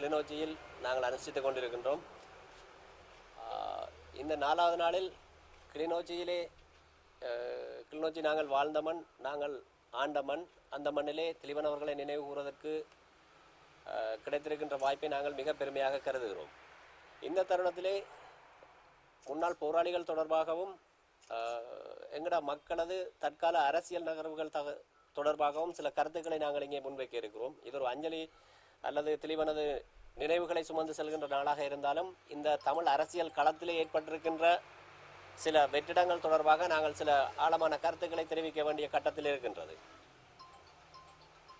கிளிநொச்சியில் நாங்கள் அனுஷ்டித்துக் கொண்டிருக்கின்றோம். இந்த நாலாவது நாளில் கிளிநொச்சியிலே கிளிநொச்சி நாங்கள் வாழ்ந்த மண் நாங்கள் ஆண்ட மண் அந்த மண்ணிலே திலிவன் நினைவு கூறுவதற்கு கிடைத்திருக்கின்ற வாய்ப்பை நாங்கள் மிக பெருமையாக கருதுகிறோம். இந்த தருணத்திலே முன்னாள் போராளிகள் தொடர்பாகவும் எங்கட மக்களது தற்கால அரசியல் நகர்வுகள் தக தொடர்பாகவும் சில கருத்துக்களை நாங்கள் இங்கே முன்வைக்க இருக்கிறோம். இது ஒரு அஞ்சலி அல்லது தெளிவனது நினைவுகளை சுமந்து செல்கின்ற நாளாக இருந்தாலும் இந்த தமிழ் அரசியல் களத்திலே ஏற்பட்டிருக்கின்ற சில வெற்றிடங்கள் தொடர்பாக நாங்கள் சில ஆழமான கருத்துக்களை தெரிவிக்க வேண்டிய கட்டத்தில் இருக்கின்றது.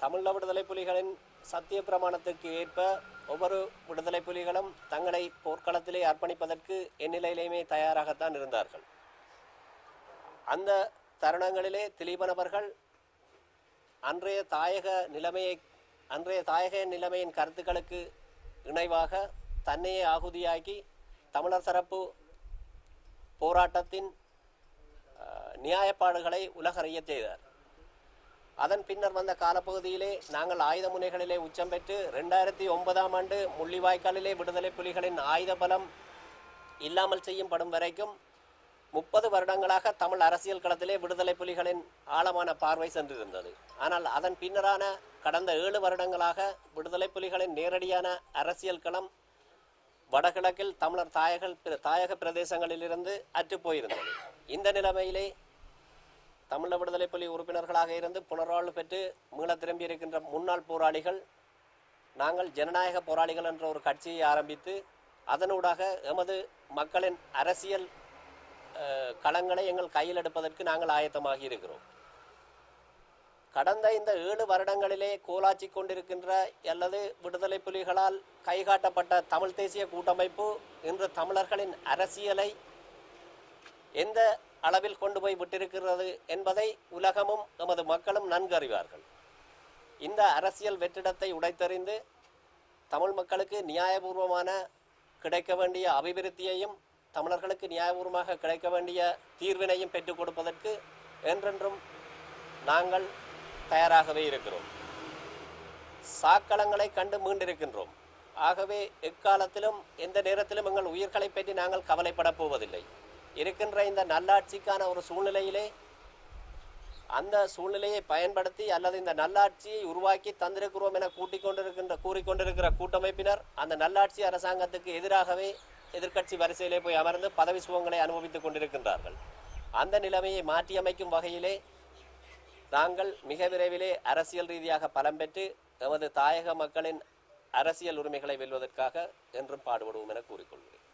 தமிழ் விடுதலை புலிகளின் சத்திய பிரமாணத்துக்கு ஏற்ப ஒவ்வொரு விடுதலை புலிகளும் தங்களை போர்க்களத்திலே அர்ப்பணிப்பதற்கு எந்நிலையிலேயுமே தயாராகத்தான் இருந்தார்கள். அந்த தருணங்களிலே திலீபனவர்கள் அன்றைய தாயக நிலைமையை அன்றைய தாயக நிலைமையின் கருத்துக்களுக்கு இணைவாக தன்னையே ஆகுதியாக்கி தமிழர் தரப்பு போராட்டத்தின் நியாயப்பாடுகளை உலகறிய செய்தார். அதன் பின்னர் வந்த காலப்பகுதியிலே நாங்கள் ஆயுத முனைகளிலே உச்சம் பெற்று ரெண்டாயிரத்தி ஒன்பதாம் ஆண்டு முள்ளிவாய்க்காலிலே விடுதலை புலிகளின் ஆயுத பலம் இல்லாமல் செய்யும் படும் வரைக்கும் முப்பது வருடங்களாக தமிழ் அரசியல் களத்திலே விடுதலை புலிகளின் ஆழமான பார்வை சென்றிருந்தது. ஆனால் அதன் பின்னரான கடந்த ஏழு வருடங்களாக விடுதலை புலிகளின் நேரடியான அரசியல் களம் வடகிழக்கில் தமிழர் தாயக தாயக பிரதேசங்களிலிருந்து அற்றுப்போயிருந்தது. இந்த நிலைமையிலே தமிழ விடுதலை புலி உறுப்பினர்களாக இருந்து புனர்வாழ்வு பெற்று மீள திரும்பி இருக்கின்ற முன்னாள் போராளிகள் நாங்கள் ஜனநாயக போராளிகள் என்ற ஒரு கட்சியை ஆரம்பித்து அதனூடாக எமது மக்களின் அரசியல் களங்களை எங்கள் கையில் எடுப்பதற்கு நாங்கள் ஆயத்தமாகி இருக்கிறோம். கடந்த இந்த ஏழு வருடங்களிலே கோலாச்சி கொண்டிருக்கின்ற அல்லது விடுதலை புலிகளால் கைகாட்டப்பட்ட தமிழ் தேசிய கூட்டமைப்பு இன்று தமிழர்களின் அரசியலை எந்த அளவில் கொண்டு போய் விட்டிருக்கிறது என்பதை உலகமும் எமது மக்களும் நன்கு அறிவார்கள் இந்த அரசியல் வெற்றிடத்தை உடைத்தறிந்து தமிழ் மக்களுக்கு நியாயபூர்வமான கிடைக்க வேண்டிய அபிவிருத்தியையும் தமிழர்களுக்கு நியாயபூர்வமாக கிடைக்க வேண்டிய தீர்வினையும் பெற்றுக் கொடுப்பதற்கு என்றென்றும் நாங்கள் தயாராகவே இருக்கிறோம். சாக்களங்களை கண்டு மீண்டிருக்கின்றோம். ஆகவே எக்காலத்திலும் எந்த நேரத்திலும் எங்கள் உயிர்களை பற்றி நாங்கள் கவலைப்படப் போவதில்லை. இருக்கின்ற இந்த நல்லாட்சிக்கான ஒரு சூழ்நிலையிலே அந்த சூழ்நிலையை பயன்படுத்தி அல்லது இந்த நல்லாட்சியை உருவாக்கி தந்திருக்கிறோம் என கூட்டிக் கொண்டிருக்கின்ற கூறிக்கொண்டிருக்கிற கூட்டமைப்பினர் அந்த நல்லாட்சி அரசாங்கத்துக்கு எதிராகவே எதிர்க்கட்சி வரிசையிலே போய் அமர்ந்து பதவி சுகங்களை அனுபவித்துக் கொண்டிருக்கின்றார்கள். அந்த நிலைமையை மாற்றியமைக்கும் வகையிலே நாங்கள் மிக விரைவிலே அரசியல் ரீதியாக பலம் பெற்று எமது தாயக மக்களின் அரசியல் உரிமைகளை வெல்வதற்காக என்றும் பாடுபடுவோம் என கூறிக்கொள்கிறேன்.